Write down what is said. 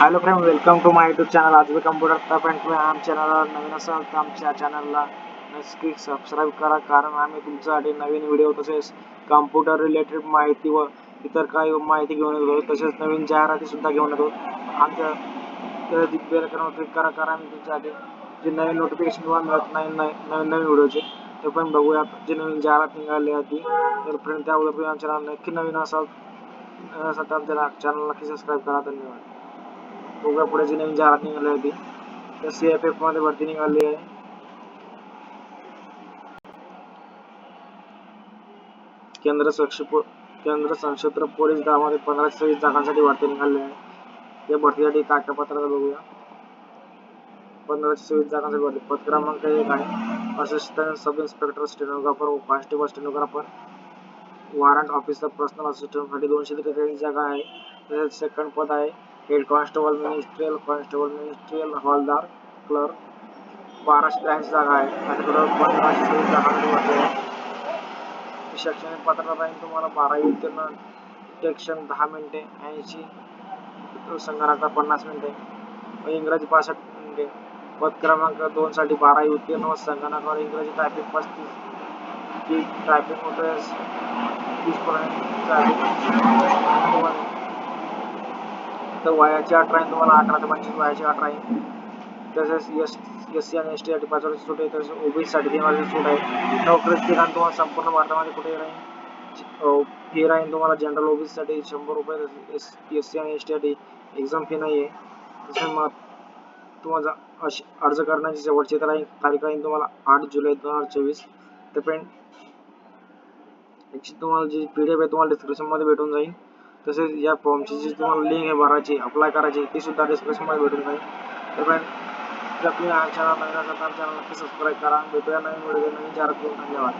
Hello friend welcome to my YouTube channel आज computer top and तुम्ही आमच्या चॅनलला नवीन असाल तर आमच्या चॅनलला नक्की सबस्क्राईब करा. कारण आम्ही तुमच्यासाठी नवीन व्हिडिओ तसेच कम्प्युटर रिलेटेड माहिती व इतर काही माहिती घेऊन येतो तसेच नवीन जाहिराती सुद्धा घेऊन येतो आमच्या बेल क्लिक करा. कारण आम्ही तुमच्यासाठी जे नवीन नोटिफिकेशन किंवा मिळत नाही नवीन नवीन व्हिडिओचे ते पण बघूयात. जे नवीन जाहिरात निघाली होती. तर फ्रेंड त्याबद्दल तुम्ही आमच्या चॅनल नक्की नवीन असाल असाल तर आमच्या चॅनल नक्की सबस्क्राईब करा. धन्यवाद. बघूया पुढे जी नवीन जाहिरात निघाली होती. तर सी एफ एफमध्ये भरती निघाली आहे. केंद्र सक्षप केंद्र सशस्त्र पोलीस दलामध्ये पंधरा सव्वीस जागांसाठी भरती निघाली आहे. या भरतीसाठी कागदपत्राचा बघूया. पंधरा सव्वीस जागांसाठी भरती. पद क्रमांक एक आहे. असिस्टंट सब इन्स्पेक्टर स्टेनोग्राफर व constable stenographer warrant officer personal असिस्टंटसाठी दोनशे त्रेचाळीस जागा आहे. तसेच सेकंड पद आहे. Head constable ministerial constable ministerial हवालदार क्लर्क बाराशे त्र्याऐंशी जागा आहे. आणि पंधराशे सव्वीस शैक्षणिक पात्रता राहील तुम्हाला बारावी उत्तीर्ण टेक्शन दहा मिनिटे ऐंशी संगणकाचा पन्नास मिनिटे. व इंग्रजी पासष्ट मिनिटे. पद क्रमांक दोन साठी बारावी उत्तीर्ण व संगणकावर इंग्रजी टायपिंग पस्तीस. की टायपिंग होते तीस पर्यंत तर वयाची अठरा आहे तुम्हाला अठरा ते पंचवीस वयाची अठरा आहे. तसेच एस एस सी आणि एस टीसाठी पाच वर्षाची सूट आहे तसेच ओबीसीसाठी तीन वर्षाची सूट आहे. नोकरी ठिकाण तुम्हाला संपूर्ण भारतामध्ये कुठे राहील? फी राहील तुम्हाला जनरल ओबीसीसाठी शंभर रुपये एस एस सी आणि एस टीसाठी एक्झाम फी नाही आहे. तसेच मग तुम्हाला अश अर्ज करण्याची शेवटची राहील तारीख राहील तुम्हाला आठ जुलै दोन हजार चोवीस. तर फ्रेंड याची तुम्हाला जी पी डी एफ आहे तुम्हाला डिस्क्रिप्शनमध्ये भेटून जाईल. तसेच या फॉर्मची जी तुम्हाला लिंक आहे भरायची अप्लाय करायची ती सुद्धा डिस्क्रिप्शनमध्ये भेटून जाईल. तर फ्रेंड जर तुम्ही आमच्या चॅनल नवीन असाल तर आमच्या चॅनल नक्की सबस्क्राईब करा. भेटूया नवीन व्हिडिओ नवीन चार धन्यवाद.